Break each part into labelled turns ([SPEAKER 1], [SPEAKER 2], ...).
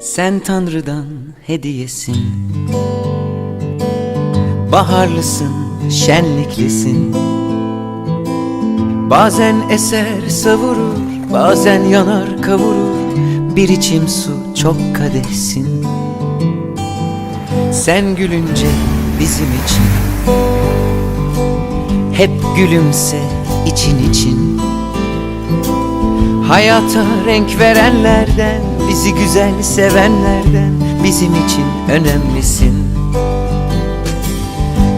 [SPEAKER 1] Sen Tanrı'dan hediyesin. Baharlısın, şenliklisin. Bazen eser savurur, bazen yanar kavurur. Bir içim su çok kadehsin. Sen gülünce bizim için. Hep gülümse için için Hayata renk verenlerden Bizi güzel sevenlerden Bizim için önemlisin.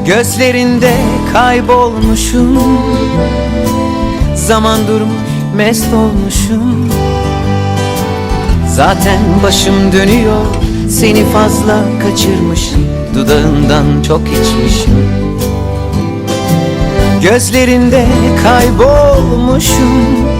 [SPEAKER 1] Gözlerinde kaybolmuşum Zaman durmuş mest olmuşum. Zaten başım dönüyor Seni fazla kaçırmışım Dudağından çok içmişim. Gözlerinde kaybolmuşum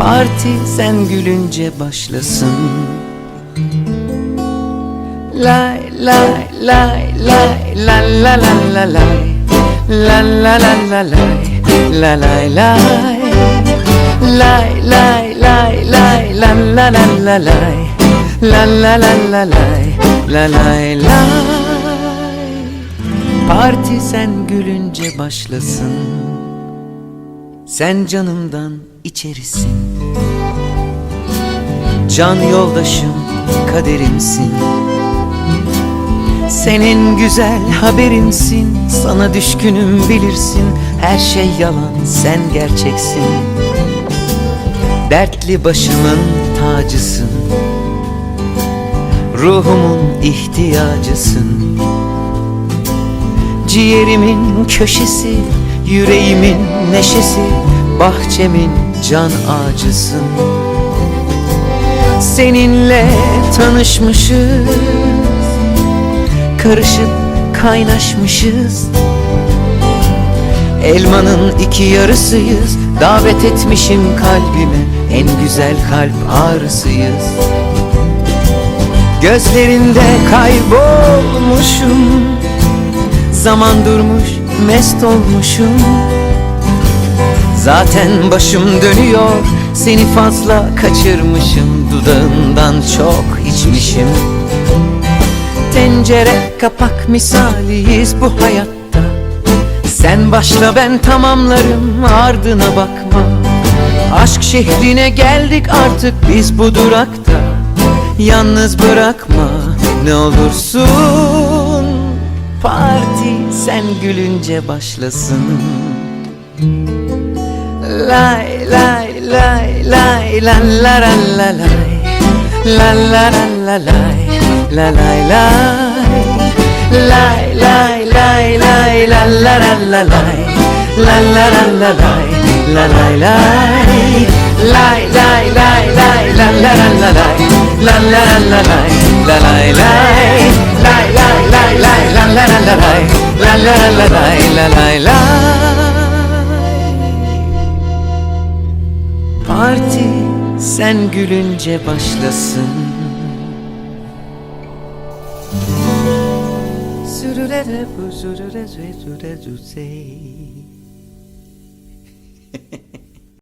[SPEAKER 1] Parti sen gülünce başlasın Lay lay lay lay la la la la lay La la la la lay La lay lay Lay lay lay lay la la la la lay La la la la lay La lay lay Parti sen gülünce başlasın Sen canımdan içerisin. Can yoldaşım kaderimsin. Senin güzel haberimsin Sana düşkünüm bilirsin. Her şey yalan sen gerçeksin. Dertli başımın tacısın. Ruhumun ihtiyacısın. Ciğerimin köşesi Yüreğimin neşesi Bahçemin can ağacısın. Seninle tanışmışız Karışıp kaynaşmışız. Elmanın iki yarısıyız Davet etmişim kalbime En güzel kalp ağrısıyız. Gözlerinde kaybolmuşum Zaman durmuş mest olmuşum Zaten başım dönüyor. Seni fazla kaçırmışım. Dudağından çok içmişim. Tencere kapak misaliyiz bu hayatta. Sen başla ben tamamlarım. Ardına bakma. Aşk şehrine geldik artık biz bu durakta. Yalnız bırakma ne olursun. Parti sen gülünce başlasın Lay lay lay lay la la la la lay La la la la lay La lay lay Lay lay lay lay la la la la lay La la la la lay La lay lay Lay lay lay lay la la la la lay La la la la lay La lay lay Lay lay lay lay la la la la lay La la la la lay La lay Parti sen gülünce başlasın. Sürüre bu sürüre sürüre sürüre